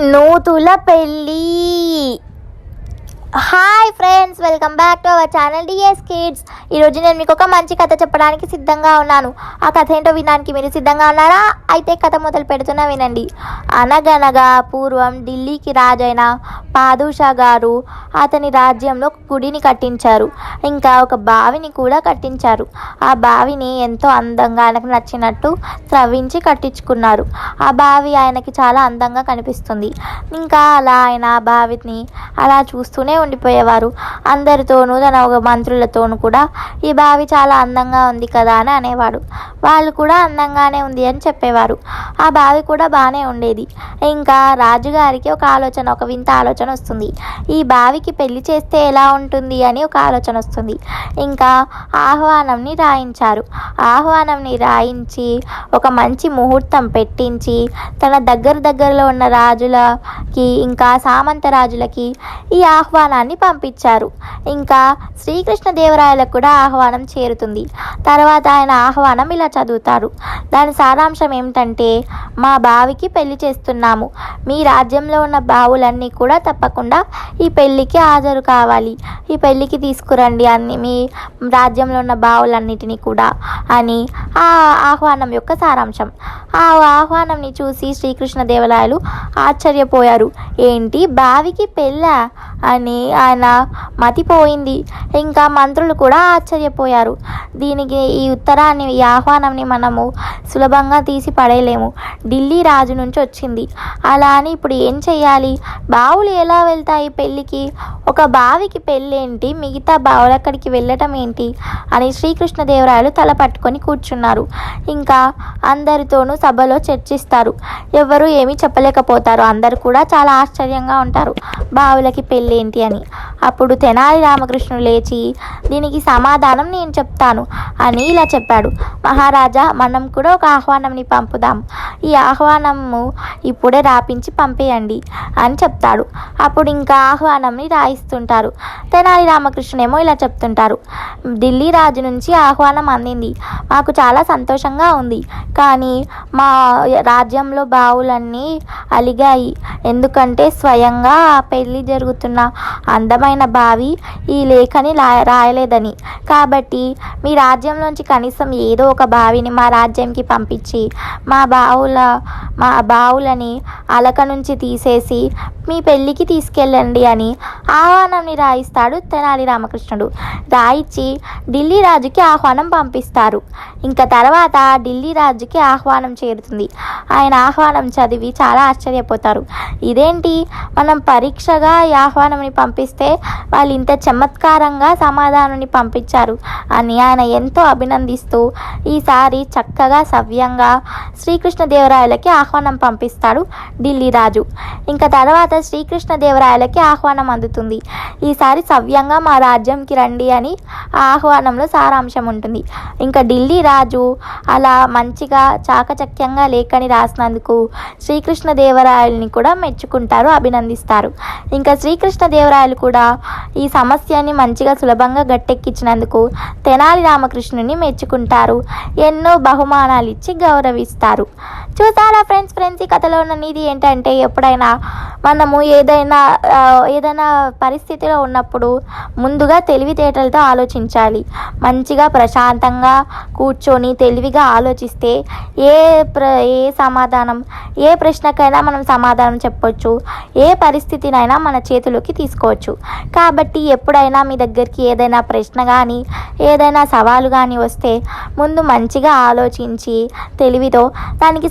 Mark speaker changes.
Speaker 1: నూతుల పెళ్ళి. Hi friends welcome back to our channel D S kids ఈరోజు నేను మీకు ఒక మంచి కథ చెప్పడానికి సిద్ధంగా ఉన్నాను. ఆ కథ ఏంటో వినడానికి మీరు సిద్ధంగా ఉన్నారా? అయితే కథ మొదలు పెడుతున్నా వినండి. అనగనగా పూర్వం ఢిల్లీకి రాజైన పాదుషా గారు అతని రాజ్యంలో గుడిని కట్టించారు. ఇంకా ఒక బావిని కూడా కట్టించారు. ఆ బావిని ఎంతో అందంగా ఆయనకు నచ్చినట్టు త్రవ్వించి కట్టించుకున్నారు. ఆ బావి ఆయనకి చాలా అందంగా కనిపిస్తుంది. ఇంకా అలా ఆయన ఆ బావిని అలా చూస్తూనే ఉండిపోయేవారు. అందరితోనూ తన ఒక మంత్రులతోనూ కూడా ఈ బావి చాలా అందంగా ఉంది కదా అని అనేవాడు. వాళ్ళు కూడా అందంగానే ఉంది అని చెప్పేవారు. ఆ బావి కూడా బాగానే ఉండేది. ఇంకా రాజుగారికి ఒక ఆలోచన ఒక వింత ఆలోచన వస్తుంది. ఈ బావికి పెళ్ళి చేస్తే ఎలా ఉంటుంది అని ఒక ఆలోచన వస్తుంది. ఇంకా ఆహ్వానంని రాయించారు. ఆహ్వానంని రాయించి ఒక మంచి ముహూర్తం పెట్టించి తన దగ్గర దగ్గరలో ఉన్న రాజులకి ఇంకా సామంత రాజులకి ఈ ఆహ్వానం ఆహ్వానాన్ని పంపించారు. ఇంకా శ్రీకృష్ణదేవరాయలకు కూడా ఆహ్వానం చేరుతుంది. తర్వాత ఆయన ఆహ్వానం ఇలా చదువుతారు. దాని సారాంశం ఏమిటంటే మా బావికి పెళ్ళి చేస్తున్నాము. మీ రాజ్యంలో ఉన్న బావులన్నీ కూడా తప్పకుండా ఈ పెళ్ళికి హాజరు కావాలి. ఈ పెళ్ళికి తీసుకురండి అన్ని మీ రాజ్యంలో ఉన్న బావులన్నిటినీ కూడా అని ఆ ఆహ్వానం యొక్క సారాంశం. ఆ ఆహ్వానంని చూసి శ్రీకృష్ణదేవరాయలు ఆశ్చర్యపోయారు. ఏంటి బావికి పెళ్ళ అని ఆయన మతిపోయింది. ఇంకా మంత్రులు కూడా ఆశ్చర్యపోయారు. దీనికి ఈ ఉత్తరాన్ని ఈ ఆహ్వానంని మనము సులభంగా తీసి పడేయలేము. ఢిల్లీ రాజు నుంచి వచ్చింది. అలా అని ఇప్పుడు ఏం చేయాలి బావులు ఎలా వెళ్తాయి పెళ్ళికి? ఒక బావికి పెళ్ళేంటి? మిగతా బావులు అక్కడికి వెళ్ళటం ఏంటి? అని శ్రీకృష్ణదేవరాయలు తల పట్టుకొని కూర్చున్నారు. ఇంకా అందరితోనూ సభలో చర్చిస్తారు. ఎవరు ఏమీ చెప్పలేకపోతారు. అందరు కూడా చాలా ఆశ్చర్యంగా ఉంటారు. బావులకి పెళ్ళేంటి అని? అప్పుడు తెనాలి రామకృష్ణుడు లేచి దీనికి సమాధానం నేను చెప్తాను అని ఇలా చెప్పాడు. మహారాజా మనం కూడా ఒక ఆహ్వానంని పంపుదాం. ఈ ఈ ఆహ్వానము ఇప్పుడే రాపించి పంపేయండి అని చెప్తాడు. అప్పుడు ఇంకా ఆహ్వానంని రాయిస్తుంటారు. తెనాలి రామకృష్ణేమో ఇలా చెప్తుంటారు. ఢిల్లీ రాజు నుంచి ఆహ్వానం అందింది. మాకు చాలా సంతోషంగా ఉంది. కానీ మా రాజ్యంలో బావులన్నీ అలిగాయి. ఎందుకంటే స్వయంగా పెళ్ళి జరుగుతున్న అందమైన బావి ఈ లేఖని రాయలేదని. కాబట్టి మీ రాజ్యంలోంచి కనీసం ఏదో ఒక బావిని మా రాజ్యంకి పంపించి మా బావుల మా బావులని అలక నుంచి తీసేసి మీ పెళ్ళికి తీసుకెళ్ళండి అని ఆహ్వానాన్ని రాయిస్తాడు తెనాలి రామకృష్ణుడు. రాయిచ్చి ఢిల్లీ రాజుకి ఆహ్వానం పంపిస్తారు. ఇంకా తర్వాత ఢిల్లీ రాజుకి ఆహ్వానం చేరుతుంది. ఆయన ఆహ్వానం చదివి చాలా ఆశ్చర్యపోతారు. ఇదేంటి? మనం పరీక్షగా ఈ ఆహ్వానంని పంపిస్తే వాళ్ళు ఇంత చమత్కారంగా సమాధానాన్ని పంపించారు అని ఆయన ఎంతో అభినందిస్తూ ఈసారి చక్కగా సవ్యంగా శ్రీకృష్ణదేవరాయలకి ఆహ్వానం పంపిస్తాడు ఢిల్లీ రాజు. ఇంకా తర్వాత శ్రీకృష్ణదేవరాయలకి ఆహ్వానం అందుతుంది. ఈసారి సవ్యంగా మా రాజ్యంకి రండి అని ఆ ఆహ్వానంలో సారాంశం ఉంటుంది. ఇంకా ఢిల్లీ రాజు అలా మంచిగా చాకచక్యంగా లేఖని రాసినందుకు శ్రీకృష్ణదేవరాయల్ని కూడా మెచ్చుకుంటారు అభినందిస్తారు. ఇంకా శ్రీకృష్ణదేవరాయలు కూడా ఈ సమస్యని మంచిగా సులభంగా గట్టెక్కించినందుకు తెనాలి రామకృష్ణుని మెచ్చుకుంటారు ఎన్నో బహుమానాలు ఇచ్చి గౌరవిస్తారు. చూసారా ఫ్రెండ్స్? ఫ్రెండ్స్ ఈ కథలో ఉన్న ఏంటంటే ఎప్పుడైనా మనము ఏదైనా ఏదైనా పరిస్థితిలో ఉన్నప్పుడు ముందుగా తెలివితేటలతో ఆలోచించాలి. మంచిగా ప్రశాంతంగా కూర్చొని తెలివిగా ఆలోచిస్తే ఏ ప్ర ఏ సమాధానం ఏ ప్రశ్నకైనా మనం సమాధానం చెప్పొచ్చు. ఏ పరిస్థితినైనా మన చేతిలోకి తీసుకోవచ్చు. కాబట్టి ఎప్పుడైనా మీ దగ్గరికి ఏదైనా ప్రశ్న కానీ ఏదైనా సవాలు కానీ వస్తే ముందు మంచిగా ఆలోచించి తెలివితో దానికి